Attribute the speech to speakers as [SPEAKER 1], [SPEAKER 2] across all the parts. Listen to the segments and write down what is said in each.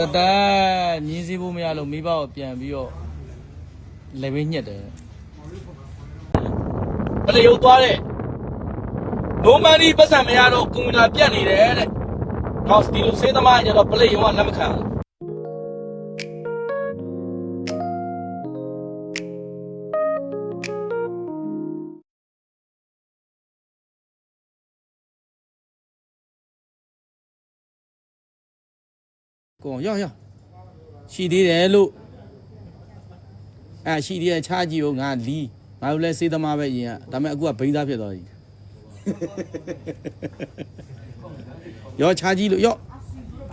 [SPEAKER 1] တတန်းမြင်းစည်းဖို့မရလို့မိဘကိုပြန်ပြီးတော့လေဝင်းညက်တယ်
[SPEAKER 2] ဘယ်လိုရုပ်သွားတဲ့နိုမန်ဒီပတ်စံမရတော့ကွန်ပျူတာပြတ်နေတယ်တဲ့။ဟောဒီလိုစေးသမားကျတော့ပလေးရုံကလက်မခံဘူး
[SPEAKER 1] ကိုရောက်ရောက်ရှိသေးတယ်လို့အဲရှိသေးတယ်ချားကြည့်ဦးငါလီငါတို့လဲစေးသမားပဲယင်ကဒါပေမဲ့အခုကဘိန်းသားဖြစ်သွားပြီရောချားကြည့်လို့ရော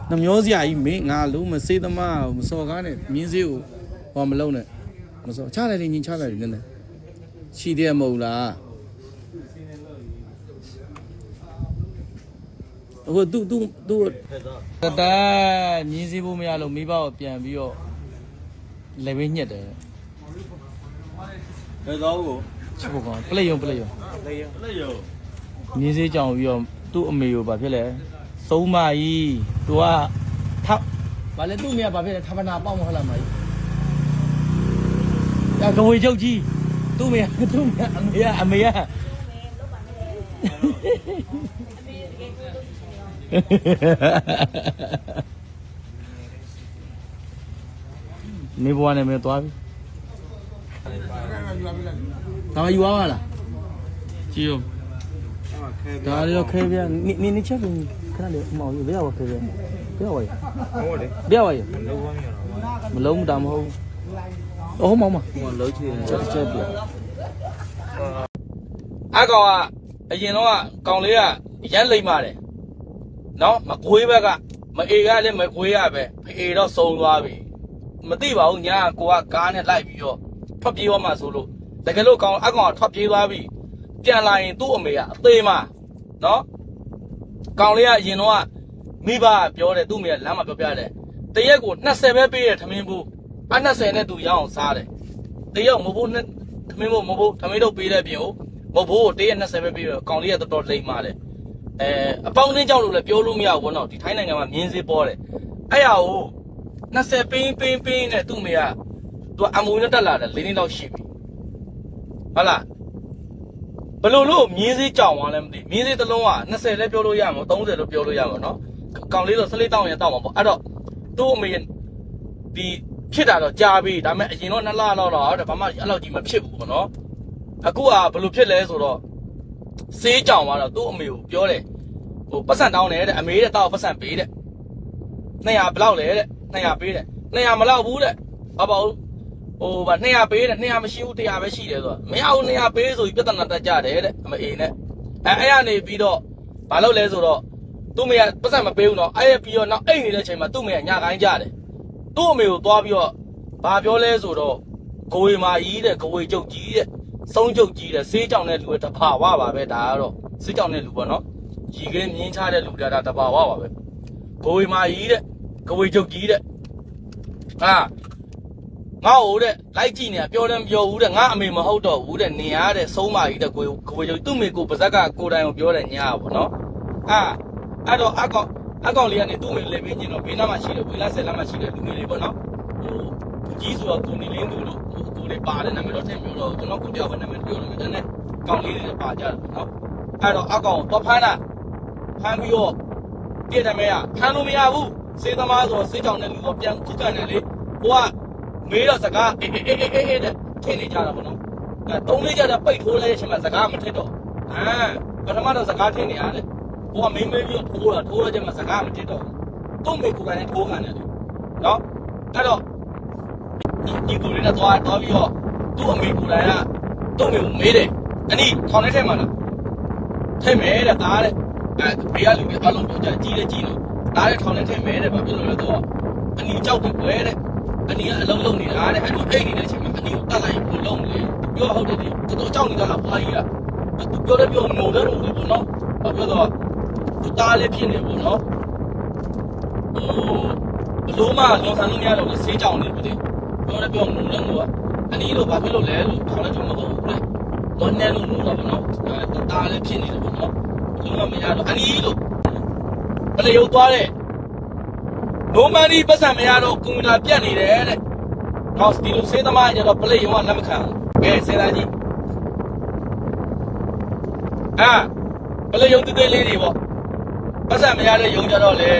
[SPEAKER 1] နှမျောစရာကြီးမင်းငါလုံးမစေးသမားမစော်ကားနဲ့မြင်းစေးကိုဟောမလုံးနဲ့မစော်ချလိုက်တယ်ညီချလိုက်တယ်နည်းနည်းရှိသေးရမဟုတ်လား အခုသူသူသူတတန်းမြင်းစည်းဖို့မရလို့မိဘကိုပြန်ပြီးတော့လေဝင်းညက်တယ်
[SPEAKER 3] ဘယ်တော့ကို
[SPEAKER 1] ချက်ဖို့ကောင်းပလက်ယုံပလက်ယုံ
[SPEAKER 3] လက်ရုံ
[SPEAKER 1] မြင်းစည်းကြောင်ပြီးတော့သူ့အမေကိုဗာဖြစ်လဲသုံးမကြီးသူကထပ်ဗာလဲသူ့အမေကဗာဖြစ်လဲထပ်ပနာပေါက်မဟုတ်လားမကြီးအကဝေချုပ်ကြီးသူ့အမေကသူ့အမေကအမေက အမေက နေဘွားနဲ့မင်းသွားပြီဒါမှယူသွားပါလားကြည့်ဦးဒါရောခဲပြနေနေနေချက်ပြီးခဏလေးအမောင်ကြီးဘယ်ရောက်ခဲပြဘယ်ရောက်ဝါရ
[SPEAKER 3] ဟုတ်လေ
[SPEAKER 1] ဘယ်ရောက်ဝါရ
[SPEAKER 3] လုံးဝမရတော့
[SPEAKER 1] မလုံးတာမဟုတ်ဘူးဟုတ်မောင်မ
[SPEAKER 3] ဘူးလုံးချင်တယ်
[SPEAKER 1] ချက်ချက်ပြ။
[SPEAKER 2] အကောင်ကအရင်တော့ကကောင်လေးကရမ်းလိမ့်ပါတယ်။ နော်မကွေးဘက်ကမအေကလည်းမကွေးရပဲဖေတော့စုံသွားပြီ။မသိပါဘူးညာကကိုကကားနဲ့လိုက်ပြီးတော့ထွက်ပြေးသွားမှဆိုလို့တကယ်လို့ကောင်အကောင်ကထွက်ပြေးသွားပြီပြန်လာရင်သူ့အမေကအသေးမနော်ကောင်လေးကအရင်တော့ကမိဘကပြောတယ်သူ့အမေကလမ်းမှာပြောပြတယ်တရက်ကို20ပဲပေးတယ်ထမင်းဘူးအ20နဲ့သူရအောင်စားတယ်တယောက်မဖို့နဲ့သမင်းဖို့မဖို့သမင်းတို့ပေးတဲ့ပြင်ကိုမဖို့ကိုတရက်20ပဲပေးတော့ကောင်လေးကတော်တော်လိမ့်မာတယ် အဲအပေါင်းအသင်းကြောင့်လို့လည်းပြောလို့မရဘူးဘောနော်ဒီထိုင်းနိုင်ငံမှာမြင်းစေးပေါ်တယ်အဲ့ရကို20ပင်းပင်းပင်းနဲ့သူ့မေကသူကအမူနဲ့တက်လာတယ်၄နှစ်လောက်ရှိပြီဟုတ်လားဘယ်လိုလို့မြင်းစေးကြောင်သွားလဲမသိမြင်းစေးတစ်လုံးက20လည်းပြောလို့ရမှာ30လို့ပြောလို့ရမှာနော်ကောင်လေးတော့14တောင်းရင်တောင်းမှာပေါ့အဲ့တော့သူ့အမေဒီဖြစ်တာတော့ကြာပြီဒါပေမဲ့အရင်တော့နှစ်လလောက်တော့အဲ့ဒါဘာမှအဲ့လောက်ကြီးမဖြစ်ဘူးပေါ့နော်အခုကဘယ်လိုဖြစ်လဲဆိုတော့ စေးကြောင်သွားတော့သူ့အမေကိုပြောတယ်ဟိုပတ်စံတောင်းတယ်တဲ့အမေတဲ့တောက်ပတ်စံပေးတဲ့200ဘယ်လောက်လဲတဲ့200ပေးတဲ့200မလောက်ဘူးတဲ့ဘာပေါ့ဟိုဗာ200ပေးတဲ့200မရှိဘူး100ပဲရှိတယ်ဆိုတော့မရဘူး200ပေးဆိုပြီးပြဿနာတက်ကြတယ်တဲ့အမေနဲ့အဲအဲ့ရနေပြီးတော့ဘာလုပ်လဲဆိုတော့သူ့မေကပတ်စံမပေးဘူးတော့အဲ့ရပြီးတော့နောက်အိတ်နေတဲ့ချိန်မှာသူ့မေကညာခိုင်းကြတယ်သူ့အမေကိုသွားပြီးတော့ဘာပြောလဲဆိုတော့ကိုဝေမာကြီးတဲ့ကိုဝေကျုပ်ကြီးတဲ့ စုံးကျုပ်ကြီးတဲ့ဆေးကြောင်တဲ့လူကတဘာဝပါပဲဒါကတော့ဆေးကြောင်တဲ့လူပေါ့နော်ရီခဲမြင်းချတဲ့လူဒါတဘာဝပါပဲကိုဝေမာကြီးတဲ့ကိုဝေကျုပ်ကြီးတဲ့ဟာငါ့ဟိုတဲ့လိုက်ကြည့်နေတာပြောတယ်မပြောဘူးတဲ့ငါအမေမဟုတ်တော့ဘူးတဲ့နေရတဲ့ဆုံးမကြီးတဲ့ကိုကိုဝေကျုပ်သူ့မေကိုပါဇက်ကကိုတိုင်ကိုပြောတယ်ညာပေါ့နော်အာအဲ့တော့အကောင်အကောင်လေးကနေသူ့မေလေပင်းကျင်တော့ဘေးနားမှာရှိတယ်ဝေးလာဆယ်လာမှာရှိတယ်လူငယ်လေးပေါ့နော်ဟို ကြီးဆိုတော့ကိုနေလင်းတို့လို့ကိုလေးပါတယ်နာမည်တော့ထည့်ပြောတော့ကျွန်တော်ကိုတယောက်ပဲနာမည်ပြောလို့ရတယ်နဲ့ကောင်းလေးတွေပါကြတယ်နော်အဲ့တော့အကောင်တော့ဖမ်းတာဖမ်းပြီးတော့ပြည့်တယ်မဲကဖမ်းလို့မရဘူးစေးသမားဆိုစေးကြောင်တဲ့လူကပြန်ခုကန်တယ်လေကိုကမေးတော့စကားအေးအေးအေးအေးအေးတဲ့ထင်နေကြတာပေါ့နော်အဲတုံးလေးကြတဲ့ပိတ်ထိုးလဲချင်းမှစကားမထစ်တော့အာပထမတော့စကားထင်နေရတယ်ကိုကမင်းမေးပြီးတော့ထိုးတာထိုးရချင်းမှစကားမထစ်တော့သူ့မေကိုကန်နဲ့ထိုးကန်တယ်လေနော်အဲ့တော့ ဒီဒီကိုလေးနဲ့သွားသွားပြီးတော့သူ့အမေကိုယ်တိုင်ကသူ့အမေကိုမေးတယ်အနီထောင်ထဲထဲမှာလားထဲမယ်တဲ့သားတဲ့အဲဘေးကလူတွေအလုံးပြောကြကြီးတဲ့ကြီးလို့သားတဲ့ထောင်ထဲထဲမယ်တဲ့ဘာဖြစ်လို့လဲတော့အနီကြောက်တယ်ကွယ်တဲ့အနီကအလုံးလုံးနေတာတဲ့အနီအိတ်နေတဲ့အချိန်မှာအနီကိုတတ်လိုက်ရင်ဘယ်လုံးလဲပြောဟုတ်တယ်ဒီတော်တော်ကြောက်နေတာလားဘာကြီးကသူပြောတယ်ပြောငိုတယ်လို့ပေါ့နော်ဘာပြောတော့သူသားလေးဖြစ်နေပေါ့နော်ဟိုဘလို့မှလွန်ဆန်လို့မရတော့ဘူးဆေးကြောင်နေပြီပြောတယ် ပြောငုံတယ်ငုံကအနီးလို့ဘာဖြစ်လို့လဲလို့ခေါင်းလည်းကျွန်တော်မဟုတ်ဘူးလေတော့နဲ့လို့ငုံတော့ဗောနော်အဲတားလည်းဖြစ်နေတယ်ဗောနော်လုံးဝမရတော့အနီးလို့ဘယ်လိုရုပ်သွားတဲ့နိုမန်ဒီပတ်စံမရတော့ကွန်ပျူတာပြတ်နေတယ်တဲ့။နောက်ဒီလိုစေးသမားကျတော့ပလိရုံကလက်မခံဘူး။ကဲစေးသားကြီး။အာပလိရုံတေးသေးလေးတွေပေါ့။ပတ်စံမရတဲ့ရုံကြတော့လေ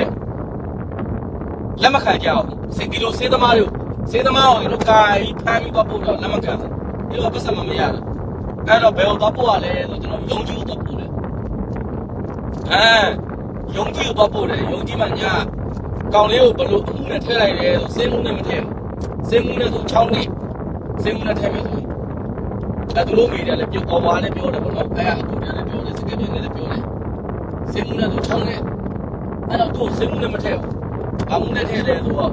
[SPEAKER 2] လက်မခံကြအောင်။စေဒီလိုစေးသမားတွေ စေးသမားကိုတို့ကာကြီးဖမ်းပြီးတော့ပို့တော့လက်မခံဘူး။ဒီလိုပတ်စံမရဘူး။အဲ့တော့ဘယ်ကိုတော့ပို့ရလဲဆိုကျွန်တော်ယုံကြည်ကိုတော့ပို့တယ်။အဲယုံကြည်ကိုတော့ပို့တယ်။ယုံကြည်မှညာကောင်လေးကိုဘလို့အမှုနဲ့ထည့်လိုက်တယ်ဆိုစေးမှုနဲ့မထည့်ဘူး။စေးမှုနဲ့ဆို6နှစ်စေးမှုနဲ့ထည့်မယ်ဆိုအဲ့သူတို့မိတယ်လည်းပြောပေါ်ပါလည်းပြောတယ်ပေါ့နော်။အဲ့အခုလည်းပြောတယ်စကပြင်းလည်းပြောတယ်။စေးမှုနဲ့ဆို6နှစ်အဲ့တော့သူ့စေးမှုနဲ့မထည့်ဘူး။အမှုနဲ့ထည့်တယ်ဆိုတော့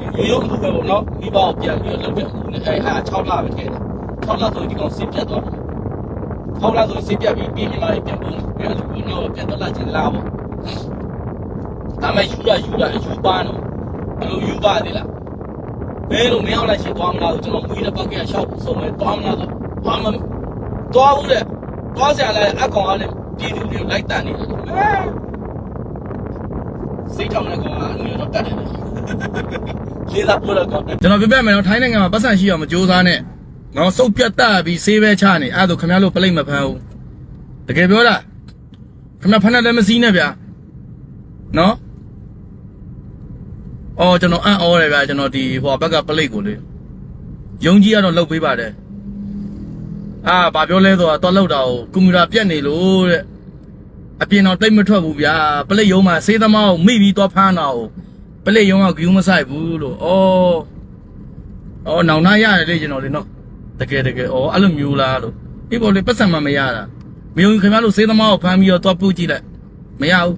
[SPEAKER 2] ဒီရိုးရိုးမှုပဲပေါ့နော်။မိဘကိုပြန်ပြီးတော့လုပ်တဲ့အမှုနဲ့အဲ့ဟာ6လပဲထည့်တယ်။6လဆိုဒီကောင်စေးပြတ်သွားတယ်။6လဆိုစေးပြတ်ပြီးပြင်မြန်မာပြန်ပုံပြန်လို့တော့ပြန်တော့လာချင်းလာပေါ့။ဒါမှယူရယူရယူပါတော့ဘယ်လိုယူပါသေးလား။ဘယ်လိုမရောက်လိုက်ရှင်သွားမလားဆိုကျွန်တော်မွေးတဲ့ပောက်ကရှောက်ဆုံးမယ်သွားမလားဆိုဘာမှသွားဘူးတဲ့။သွားကြလဲအကောင်အားနဲ့ပြည်သူတွေလိုက်တန်နေတယ်။ စိတ်ထောင်တဲ့ကောင်ကအမျိုးတော့တတ်တယ်။လေးသာပို့တော့ကောင်ကျွန်တော်ပြပြမယ်နော်ထိုင်းနိုင်ငံမှာပတ်စံရှိအောင်မကြိုးစားနဲ့။နော်စုပ်ပြတ်တက်ပြီးဆေးပဲချနေအဲ့ဒါဆိုခင်ဗျားတို့ပလိတ်မဖမ်းဘူး။တကယ်ပြောလား။ခင်ဗျားဖမ်းတယ်မစည်းနဲ့ဗျာ။နော်။အော်ကျွန်တော်အံ့ဩတယ်ဗျာကျွန်တော်ဒီဟိုဘက်ကပလိတ်ကိုလေ။ယုံကြည်ကတော့လှုပ်ပေးပါတယ်။အာဘာပြောလဲဆိုတော့တော့လှုပ်တာကိုကွန်ပျူတာပြတ်နေလို့တဲ့ အပြင်တော့တိတ်မထွက်ဘူးဗျာပလိတ်ယုံမှာစေးသမားကိုမိပြီးတော့ဖမ်းတာကိုပလိတ်ယုံကဂူးမဆိုင်ဘူးလို့ဩဩနောင်နာရတယ်လေကျွန်တော်လေနော်တကယ်တကယ်ဩအဲ့လိုမျိုးလားလို့ဒီပေါ်လေပတ်စံမှမရတာမယုံခင်ဗျားတို့စေးသမားကိုဖမ်းပြီးတော့တော့ပုတ်ကြည့်လိုက်မရဘူး